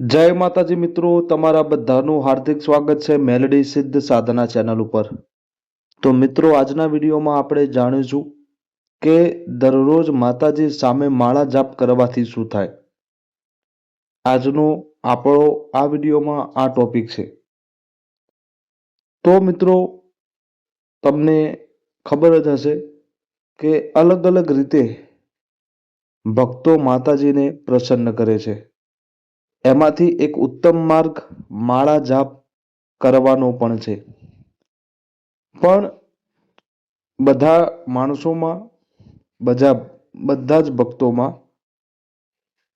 જય માતાજી મિત્રો, તમારા બધાનું હાર્દિક સ્વાગત છે મેલડી સિદ્ધ સાધના ચેનલ ઉપર. તો મિત્રો, આજના વિડીયોમાં આપણે જાણીશું કે દરરોજ માતાજી સામે માળા જાપ કરવાથી શું થાય. આજનો આપણો આ વિડીયોમાં આ ટોપિક છે. તો મિત્રો, તમને ખબર જ હશે કે અલગ અલગ રીતે ભક્તો માતાજીને પ્રસન્ન કરે છે. એમાંથી એક ઉત્તમ માર્ગ માળા જાપ કરવાનો પણ છે. પણ બધા માણસોમાં, બધા બધા જ ભક્તોમાં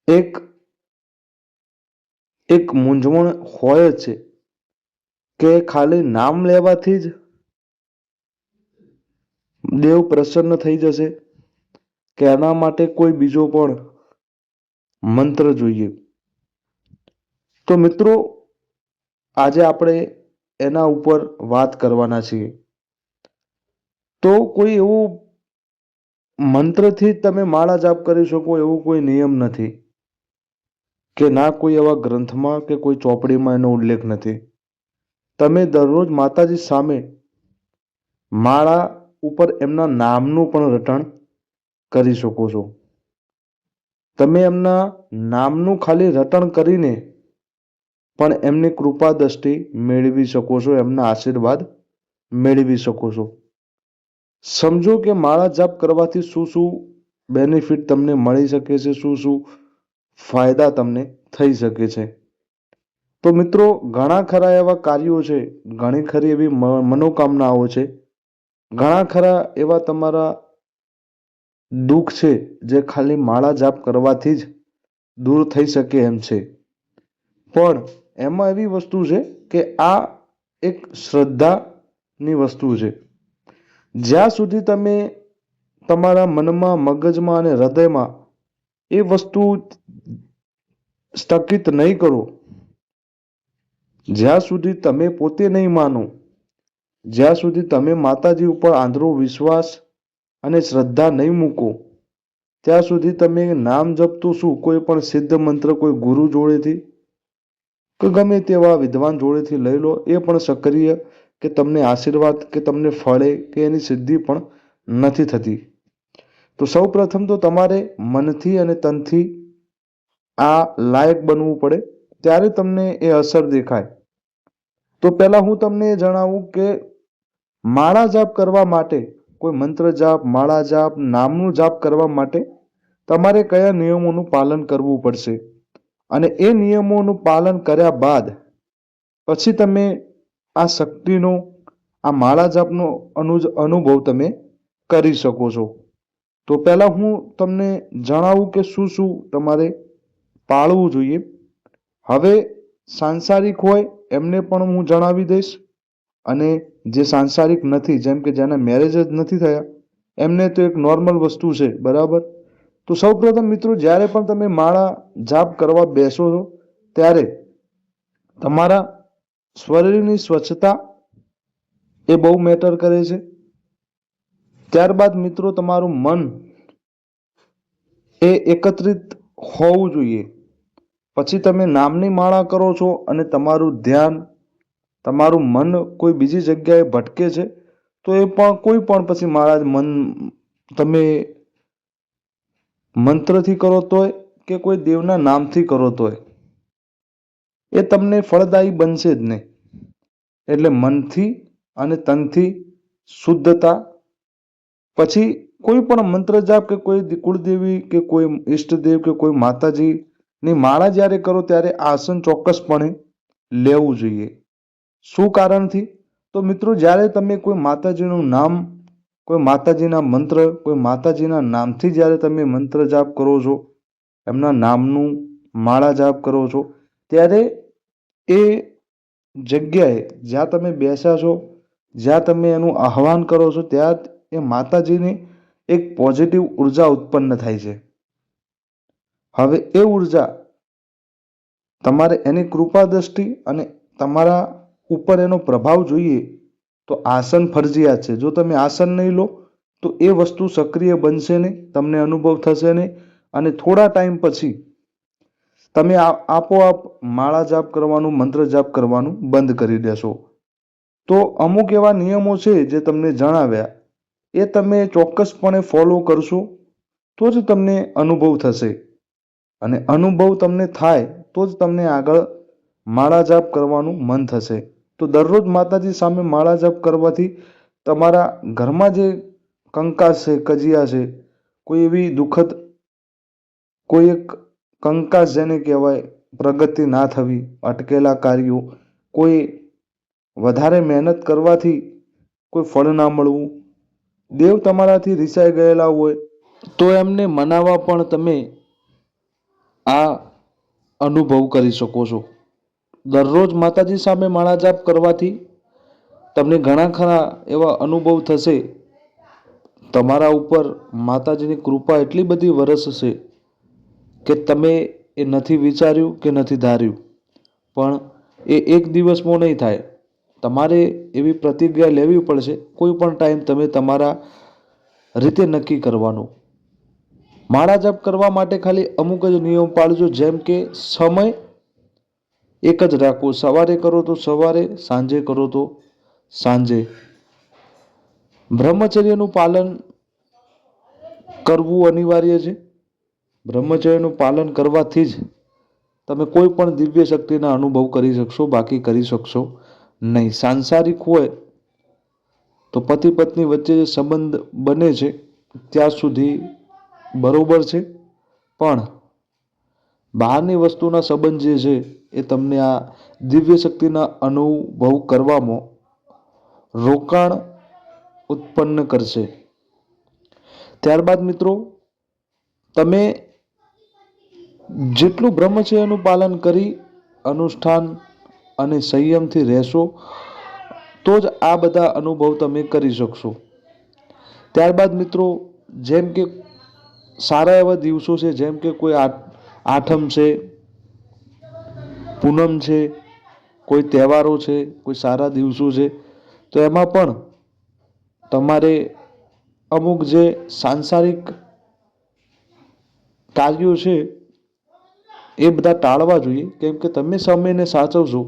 એક એક મૂંઝવણ હોય છે કે ખાલી નામ લેવાથી જ દેવ પ્રસન્ન થઈ જશે કે એના માટે કોઈ બીજો પણ મંત્ર જોઈએ. તો મિત્રો, આજે આપણે એના ઉપર વાત કરવાના છીએ. તો કોઈ એવું મંત્રથી તમે માળા જાપ કરી શકો, એવો કોઈ નિયમ નથી. કે ના કોઈ એવા ગ્રંથમાં કે કોઈ ચોપડીમાં એનો ઉલ્લેખ નથી. તમે દરરોજ માતાજી સામે માળા ઉપર એમના નામનું પણ રટણ કરી શકો છો. તમે એમના નામનું ખાલી રટણ કરીને પણ એમની કૃપા દ્રષ્ટિ મેળવી શકો છો, એમના આશીર્વાદ મેળવી શકો છો. સમજો કે માળા જાપ કરવાથી શું શું બેનિફિટ તમને મળી શકે છે, શું શું ફાયદા તમને થઈ શકે છે. તો મિત્રો, ઘણા ખરા એવા કાર્યો છે, ઘણી ખરી એવી મનોકામનાઓ છે. ઘણા ખરા એવા તમારા દુઃખ છે, જે ખાલી માળા જાપ કરવાથી જ દૂર થઈ શકે એમ છે. પણ એમાં એવી વસ્તુ છે કે આ એક શ્રદ્ધાની વસ્તુ છે. જ્યાં સુધી તમે તમારા મનમાં, મગજમાં અને હૃદયમાં એ વસ્તુ સ્થગિત નહીં કરો, જ્યાં સુધી તમે પોતે નહીં માનો, જ્યાં સુધી તમે માતાજી ઉપર આંધળો વિશ્વાસ અને શ્રદ્ધા નહીં મૂકો, ત્યાં સુધી તમે નામ જપતો શું? કોઈ પણ સિદ્ધ મંત્ર, કોઈ ગુરુ જોડેથી કે ગમે તેવા વિદ્વાન જોડેથી લઈ લો, એ પણ સક્રિય કે તમને આશીર્વાદ કે તમને ફળે કે એની સિદ્ધિ પણ નથી થતી. તો સૌ પ્રથમ તો તમારે મનથી અને તનથી આ લાયક બનવું પડે, ત્યારે તમને એ અસર દેખાય. તો પહેલા હું તમને એ જણાવું કે માળા જાપ કરવા માટે, કોઈ મંત્ર જાપ, માળા જાપ, નામનું જાપ કરવા માટે તમારે કયા નિયમોનું પાલન કરવું પડશે? અને એ નિયમોનું પાલન કર્યા બાદ પછી તમે આ શક્તિનો, આ માળા જાપનો અનુજ અનુભવ તમે કરી શકો છો. તો પહેલાં હું તમને જણાવું કે શું શું તમારે પાળવું જોઈએ. હવે સાંસારિક હોય એમને પણ હું જણાવી દઈશ. અને જે સાંસારિક નથી, જેમ કે જેના મેરેજ જ નથી થયા, એમને તો એક નોર્મલ વસ્તુ છે, બરાબર? તો સૌપ્રથમ મિત્રો, જ્યારે પણ તમે માળા જાપ કરવા બેસો છો, ત્યારે તમારા શરીરની સ્વચ્છતા એ બહુ મેટર કરે છે. ત્યારબાદ મિત્રો, તમારું મન એ એકત્રિત હોવું જોઈએ. પછી તમે નામની માળા કરો છો અને તમારું ધ્યાન, તમારું મન કોઈ બીજી જગ્યાએ ભટકે છે, તો એ પણ કોઈ પણ પછી મારા મન, તમે મંત્રથી કરો તોય કે કોઈ દેવના નામથી કરો તોય? એ તમને ફળદાયી બનશે જ નહીં. એટલે મનથી અને તનથી શુદ્ધતા. પછી કોઈ પણ મંત્ર જાપ કે કોઈ કુળદેવી કે કોઈ ઈષ્ટદેવ કે કોઈ માતાજીની માળા જ્યારે કરો ત્યારે આસન ચોક્કસપણે લેવું જોઈએ. શું કારણથી? તો મિત્રો, જ્યારે તમે કોઈ માતાજીનું નામ કોઈ માતાજીના મંત્ર, કોઈ માતાજીના નામથી જ્યારે તમે મંત્ર જાપ કરો છો, એમના નામનું માળા જાપ કરો છો, ત્યારે એ જગ્યાએ જ્યાં તમે બેસ્યા છો, જ્યાં તમે એનું આહવાન કરો છો, ત્યાં એ માતાજીની એક પોઝિટિવ ઊર્જા ઉત્પન્ન થાય છે. હવે એ ઊર્જા તમારે એની કૃપા દ્રષ્ટિ અને તમારા ઉપર એનો પ્રભાવ જોઈએ તો આસન ફરજિયાત છે. જો તમે આસન નહીં લો, તો એ વસ્તુ સક્રિય બનશે નહીં, તમને અનુભવ થશે નહીં અને થોડા ટાઈમ પછી તમે આપોઆપ માળા જાપ કરવાનું, મંત્ર જાપ કરવાનું બંધ કરી દેશો. તો અમુક એવા નિયમો છે જે તમને જણાવ્યા. એ તમે ચોક્કસપણે ફોલો કરશો, તો જ તમને અનુભવ થશે. અને અનુભવ તમને થાય, તો જ તમને આગળ માળા જાપ કરવાનું મન થશે. તો દરરોજ માતાજી સામે માળા જપ કરવાથી તમારા ઘરમાં જે કંકાસ છે, કજિયા છે, કોઈ એવી દુઃખદ, કોઈ એક કંકાસ જેને કહેવાય, પ્રગતિ ના થવી, અટકેલા કાર્યો, કોઈ વધારે મહેનત કરવાથી કોઈ ફળ ના મળવું, દેવ તમારાથી રિસાઈ ગયેલા હોય, તો એમને મનાવવા પણ તમે આ અનુભવ કરી શકો છો. દરરોજ માતાજી સામે માળા જાપ કરવાથી તમને ઘણા ખરા એવા અનુભવ થશે. તમારા ઉપર માતાજીની કૃપા એટલી બધી વરસશે કે તમે એ નથી વિચાર્યું કે નથી ધાર્યું. પણ એ એક દિવસમાં નહીં થાય. તમારે એવી પ્રતિજ્ઞા લેવી પડશે. કોઈ પણ ટાઈમ તમે તમારા રીતે નક્કી કરવાનું. માળા જપ કરવા માટે ખાલી અમુક જ નિયમ પાળજો. જેમ કે સમય એક જ રાખવો સવારે કરો તો સવારે, સાંજે કરો તો સાંજે. બ્રહ્મચર્યનું પાલન કરવું અનિવાર્ય છે. બ્રહ્મચર્યનું પાલન કરવાથી જ તમે કોઈ પણ દિવ્ય શક્તિના અનુભવ કરી શકશો, બાકી કરી શકશો નહીં. સાંસારિક હોય તો પતિ પત્ની વચ્ચે જે સંબંધ બને છે, ત્યાં સુધી બરોબર છે. પણ બહારની વસ્તુના સંબંધ જે છે એ તમને આ દિવ્ય શક્તિના અનુભવ કરવામાં રોકાણ ઉત્પન્ન કરશે. ત્યારબાદ મિત્રો, તમે જેટલું બ્રહ્મચર્યનું પાલન કરી, અનુષ્ઠાન અને સંયમથી રહેશો, તો જ આ બધા અનુભવ તમે કરી શકશો. ત્યારબાદ મિત્રો, જેમ કે સારા એવા દિવસો છે, જેમ કે કોઈ આઠ આઠમ છે, પૂનમ છે, કોઈ તહેવારો છે, કોઈ સારા દિવસો છે, તો એમાં પણ તમારે અમુક જે સાંસારિક કાર્યો છે, એ બધા ટાળવા જોઈએ. કેમ કે તમે સમયને સાચવશો,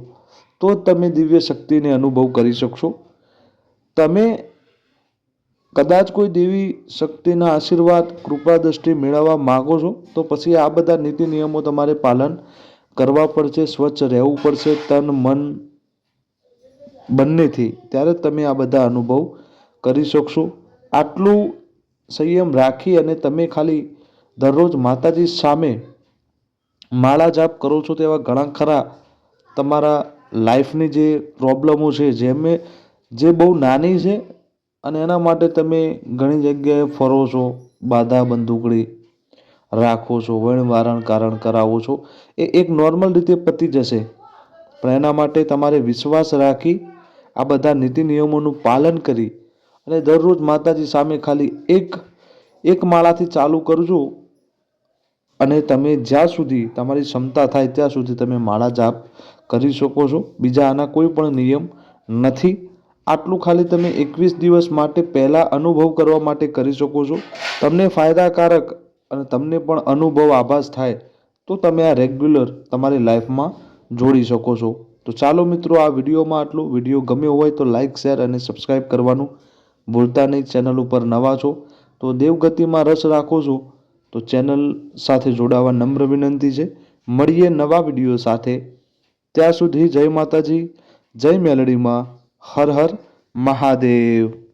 તો જ તમે દિવ્ય શક્તિને અનુભવ કરી શકશો. તમે કદાચ કોઈ દેવી શક્તિના આશીર્વાદ, કૃપા દ્રષ્ટિ મેળવવા માગો છો, તો પછી આ બધા નીતિ નિયમો તમારે પાલન કરવા પડશે, સ્વચ્છ રહેવું પડશે તન મન બંનેથી. ત્યારે તમે આ બધા અનુભવ કરી શકશો. આટલું સંયમ રાખી અને તમે ખાલી દરરોજ માતાજી સામે માળા જાપ કરો છો તેવા ઘણા ખરા તમારા લાઈફની જે પ્રોબ્લેમો છે, જેમ જે બહુ નાની છે અને એના માટે તમે ઘણી જગ્યાએ ફરો છો, બાધા બંદૂકડી રાખો છો, વણવારણ કારણ કરાવો છો. એ એક નોર્મલ રીતે પતી જશે. પણ એના માટે તમારે વિશ્વાસ રાખી આ બધા નીતિ નિયમોનું પાલન કરી અને દરરોજ માતાજી સામે ખાલી એક એક માળાથી ચાલુ કરજો અને તમે જ્યાં સુધી તમારી ક્ષમતા થાય ત્યાં સુધી તમે માળા જાપ કરી શકો છો. બીજા આના કોઈ પણ નિયમ નથી. આટલું ખાલી તમે એકવીસ દિવસ માટે પહેલાં અનુભવ કરવા માટે કરી શકો છો. તમને ફાયદાકારક અને તમને પણ અનુભવ આભાસ થાય તો તમે આ રેગ્યુલર તમારી લાઈફમાં જોડી શકો છો. તો ચાલો મિત્રો આ વિડીયોમાં આટલું. વીડિયો ગમ્યો હોય તો લાઇક શેર અને સબસ્ક્રાઈબ કરવાનું ભૂલતા નહીં. ચેનલ ઉપર નવા છો તો દેવગતિમાં રસ રાખો છો તો ચેનલ સાથે જોડાવા નમ્ર વિનંતી છે. મળીએ નવા વીડિયો સાથે. ત્યાં સુધી જય માતાજી, જય મેલડીમાં. હર હર મહાદેવ.